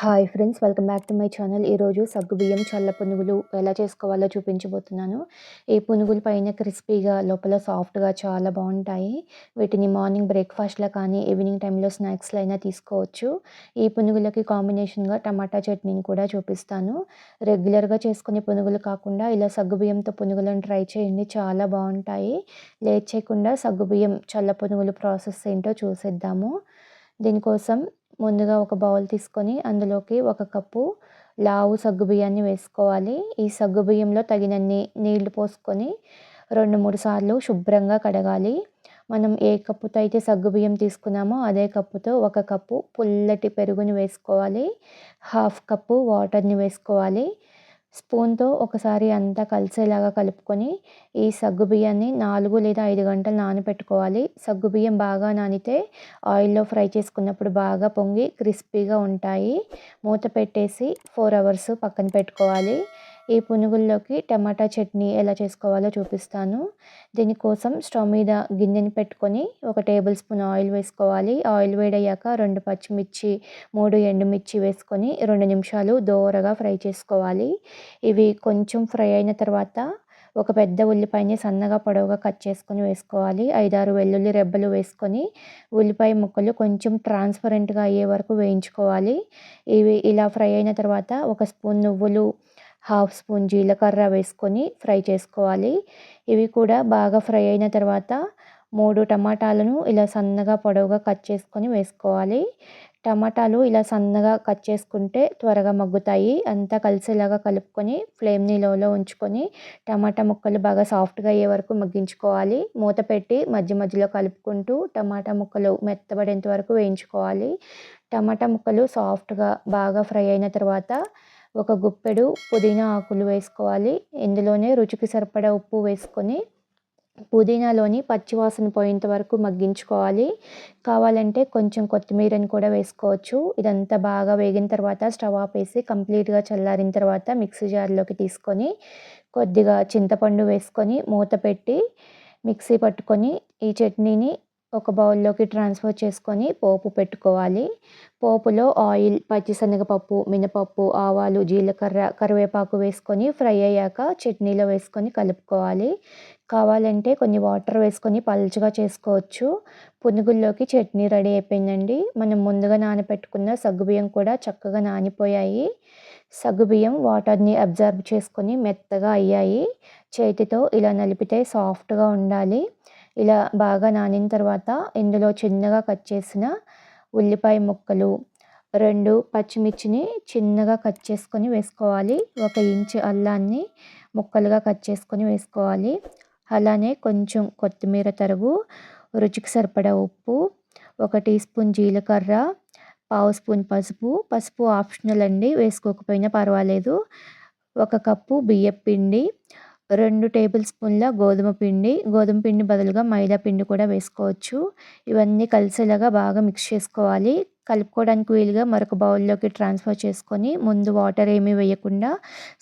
Hi friends welcome back to my channel ఈరోజు సగ్గుబియ్యం చల్ల పునుగులు ఎలా చేసుకోవాలో చూపించబోతున్నాను. ఈ పునుగులు పైన క్రిస్పీగా లోపల సాఫ్ట్గా చాలా బాగుంటాయి. వీటిని మార్నింగ్ బ్రేక్ఫాస్ట్లో కానీ ఈవినింగ్ టైంలో స్నాక్స్లో అయినా తీసుకోవచ్చు. ఈ పునుగులకి కాంబినేషన్గా టమాటా చట్నీని కూడా చూపిస్తాను. రెగ్యులర్గా చేసుకునే పునుగులు కాకుండా ఇలా సగ్గుబియ్యంతో పునుగులను ట్రై చేయండి. చాలా బాగుంటాయి. లేట్ చేయకుండా సగ్గుబియ్యం చల్ల పునుగులు ప్రాసెస్ ఏంటో చూసేద్దాము. దీనికోసం ముందుగా ఒక బౌల్ తీసుకొని అందులోకి ఒక కప్పు లావు సగ్గుబియ్యాన్ని వేసుకోవాలి. ఈ సగ్గుబియ్యంలో తగినన్ని నీళ్ళు పోసుకొని రెండు మూడు సార్లు శుభ్రంగా కడగాలి. మనం ఏ కప్పుతో అయితే సగ్గుబియ్యం తీసుకున్నామో అదే కప్పుతో ఒక కప్పు పుల్లటి పెరుగుని వేసుకోవాలి. హాఫ్ కప్పు వాటర్ని వేసుకోవాలి. స్పూన్తో ఒకసారి అంతా కలిసేలాగా కలుపుకొని ఈ సగ్గు బియ్యాన్ని నాలుగు లేదా ఐదు గంటలు నానబెట్టుకోవాలి సగ్గుబియ్యం బాగా నానితే ఆయిల్లో ఫ్రై చేసుకున్నప్పుడు బాగా పొంగి క్రిస్పీగా ఉంటాయి. మూత పెట్టేసి ఫోర్ అవర్స్ పక్కన పెట్టుకోవాలి. ఈ పునుగుల్లోకి టమాటా చట్నీ ఎలా చేసుకోవాలో చూపిస్తాను. దీనికోసం స్టవ్ మీద గిన్నెని పెట్టుకొని ఒక టేబుల్ స్పూన్ ఆయిల్ వేసుకోవాలి. ఆయిల్ వేడయ్యాక రెండు పచ్చిమిర్చి మూడు ఎండుమిర్చి వేసుకొని రెండు నిమిషాలు దోరగా ఫ్రై చేసుకోవాలి. ఇవి కొంచెం ఫ్రై అయిన తర్వాత ఒక పెద్ద ఉల్లిపాయని సన్నగా పొడవుగా కట్ చేసుకొని వేసుకోవాలి. ఐదారు వెల్లుల్లి రెబ్బలు వేసుకొని ఉల్లిపాయ ముక్కలు కొంచెం ట్రాన్స్పరెంట్గా అయ్యే వరకు వేయించుకోవాలి. ఇవి ఇలా ఫ్రై అయిన తర్వాత ఒక స్పూన్ నువ్వులు హాఫ్ స్పూన్ జీలకర్ర వేసుకొని ఫ్రై చేసుకోవాలి. ఇవి కూడా బాగా ఫ్రై అయిన తర్వాత మూడు టమాటాలను ఇలా సన్నగా పొడవుగా కట్ చేసుకొని వేసుకోవాలి. టమాటాలు ఇలా సన్నగా కట్ చేసుకుంటే త్వరగా మగ్గుతాయి. అంతా కలిసేలాగా కలుపుకొని ఫ్లేమ్ని లోలో ఉంచుకొని టమాటా ముక్కలు బాగా సాఫ్ట్గా అయ్యే వరకు మగ్గించుకోవాలి. మూత పెట్టి మధ్య మధ్యలో కలుపుకుంటూ టమాటా ముక్కలు మెత్తబడేంత వరకు వేయించుకోవాలి. టమాటా ముక్కలు సాఫ్ట్గా బాగా ఫ్రై అయిన తర్వాత ఒక గుప్పెడు పుదీనా ఆకులు వేసుకోవాలి. ఇందులోనే రుచికి సరిపడా ఉప్పు వేసుకొని పుదీనాలోని పచ్చివాసన పోయేంత వరకు మగ్గించుకోవాలి. కావాలంటే కొంచెం కొత్తిమీరని కూడా వేసుకోవచ్చు. ఇదంతా బాగా వేగిన తర్వాత స్టవ్ ఆపేసి కంప్లీట్గా చల్లారిన తర్వాత మిక్సీ జార్లోకి తీసుకొని కొద్దిగా చింతపండు వేసుకొని మూత పెట్టి మిక్సీ పట్టుకొని ఈ చట్నీని ఒక బౌల్లోకి ట్రాన్స్ఫర్ చేసుకొని పోపు పెట్టుకోవాలి. పోపులో ఆయిల్ పచ్చిశనగపప్పు మినపప్పు ఆవాలు జీలకర్ర కరివేపాకు వేసుకొని ఫ్రై అయ్యాక చట్నీలో వేసుకొని కలుపుకోవాలి. కావాలంటే కొన్ని వాటర్ వేసుకొని పలుచగా చేసుకోవచ్చు. పునుగుల్లోకి చట్నీ రెడీ అయిపోయిందండి. మనం ముందుగా నానబెట్టుకున్న సగ్గుబియ్యం కూడా చక్కగా నానిపోయాయి. సగ్గుబియ్యం వాటర్ని అబ్జర్బ్ చేసుకొని మెత్తగా అయ్యాయి. చేతితో ఇలా నలిపితే సాఫ్ట్గా ఉండాలి. ఇలా బాగా నానిన తర్వాత ఇందులో చిన్నగా కట్ చేసిన ఉల్లిపాయ ముక్కలు రెండు పచ్చిమిర్చిని చిన్నగా కట్ చేసుకొని వేసుకోవాలి. ఒక ఇంచు అల్లాన్ని ముక్కలుగా కట్ చేసుకొని వేసుకోవాలి. అలానే కొంచెం కొత్తిమీర తరుగు రుచికి సరిపడా ఉప్పు ఒక టీ స్పూన్ జీలకర్ర పావు స్పూన్ పసుపు. పసుపు ఆప్షనల్ అండి వేసుకోకపోయినా పర్వాలేదు. ఒక కప్పు బియ్యం పిండి రెండు టేబుల్ స్పూన్ల గోధుమ పిండి గోధుమ పిండి బదులుగా మైదా పిండి కూడా వేసుకోవచ్చు. ఇవన్నీ కలిసేలాగా బాగా మిక్స్ చేసుకోవాలి. కలుపుకోవడానికి వీలుగా మరొక బౌల్లోకి ట్రాన్స్ఫర్ చేసుకొని ముందు వాటర్ ఏమీ వేయకుండా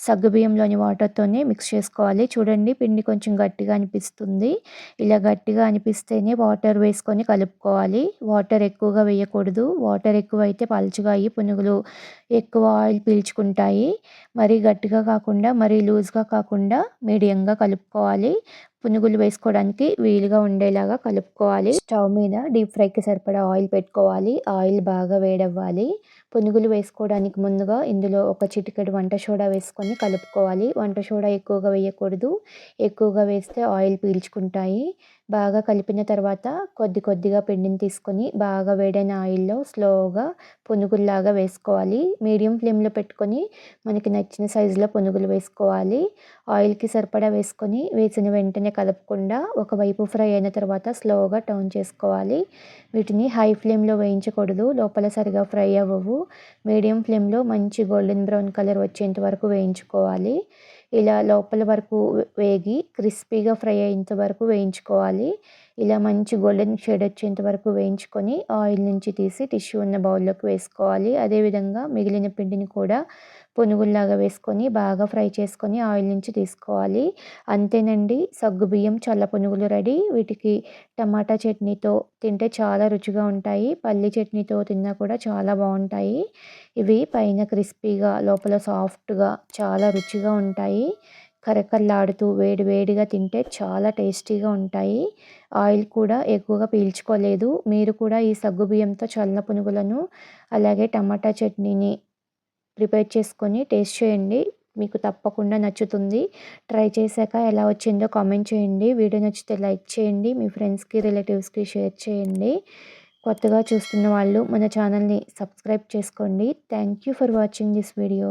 సగ్గుబియ్యంలోని వాటర్తోనే మిక్స్ చేసుకోవాలి. చూడండి పిండి కొంచెం గట్టిగా అనిపిస్తుంది. ఇలా గట్టిగా అనిపిస్తేనే వాటర్ వేసుకొని కలుపుకోవాలి. వాటర్ ఎక్కువగా వేయకూడదు. వాటర్ ఎక్కువ అయితే పలుచుగా అయ్యి పునుగులు ఎక్కువ ఆయిల్ పీల్చుకుంటాయి. మరీ గట్టిగా కాకుండా మరీ లూజ్గా కాకుండా మీడియంగా కలుపుకోవాలి. పునుగులు వేసుకోవడానికి వీలుగా ఉండేలాగా కలుపుకోవాలి. స్టవ్ మీద డీప్ ఫ్రైకి సరిపడా ఆయిల్ పెట్టుకోవాలి. ఆయిల్ బాగా వేడవ్వాలి. పునుగులు వేసుకోవడానికి ముందుగా ఇందులో ఒక చిటికెడు వంట సోడా వేసుకొని కలుపుకోవాలి. వంట సోడా ఎక్కువగా వేయకూడదు. ఎక్కువగా వేస్తే ఆయిల్ పీల్చుకుంటాయి. బాగా కలిపిన తర్వాత కొద్ది కొద్దిగా పిండిని తీసుకొని బాగా వేడైన ఆయిల్లో స్లోగా పునుగుల్లాగా వేసుకోవాలి. మీడియం ఫ్లేమ్లో పెట్టుకొని మనకి నచ్చిన సైజులో పునుగులు వేసుకోవాలి. ఆయిల్కి సరిపడా వేసుకొని వేసిన వెంటనే కలపకుండా ఒకవైపు ఫ్రై అయిన తర్వాత స్లోగా టర్న్ చేసుకోవాలి. వీటిని హై ఫ్లేమ్లో వేయించకూడదు. లోపల సరిగా ఫ్రై అవ్వవు. మీడియం ఫ్లేమ్లో మంచి గోల్డెన్ బ్రౌన్ కలర్ వచ్చేంత వరకు వేయించుకోవాలి. ఇలా లోపల వరకు వేగి క్రిస్పీగా ఫ్రై అయ్యేంత వరకు వేయించుకోవాలి. ఇలా మంచి గోల్డెన్ షేడ్ వచ్చేంత వరకు వేయించుకొని ఆయిల్ నుంచి తీసి టిష్యూ ఉన్న బౌల్లోకి వేసుకోవాలి. అదేవిధంగా మిగిలిన పిండిని కూడా పునుగుల్లాగా వేసుకొని బాగా ఫ్రై చేసుకొని ఆయిల్ నుంచి తీసుకోవాలి. అంతేనండి సగ్గు బియ్యం చల్ల పునుగులు రెడీ. వీటికి టమాటా చట్నీతో తింటే చాలా రుచిగా ఉంటాయి. పల్లి చట్నీతో తిన్నా కూడా చాలా బాగుంటాయి. ఇవి పైన క్రిస్పీగా లోపల సాఫ్ట్గా చాలా రుచిగా ఉంటాయి. కరకరలాడుతూ వేడి వేడిగా తింటే చాలా టేస్టీగా ఉంటాయి. ఆయిల్ కూడా ఎక్కువగా పీల్చుకోలేదు. మీరు కూడా ఈ సగ్గు బియ్యంతో చల్ల పునుగులను అలాగే టమాటా చట్నీని ప్రిపేర్ చేసుకొని టేస్ట్ చేయండి. మీకు తప్పకుండా నచ్చుతుంది. ట్రై చేశాక ఎలా వచ్చిందో కామెంట్ చేయండి. వీడియో నచ్చితే లైక్ చేయండి. మీ ఫ్రెండ్స్కి రిలేటివ్స్కి షేర్ చేయండి. కొత్తగా చూస్తున్న వాళ్ళు మన ఛానల్ని సబ్స్క్రైబ్ చేసుకోండి. Thank you for watching this video.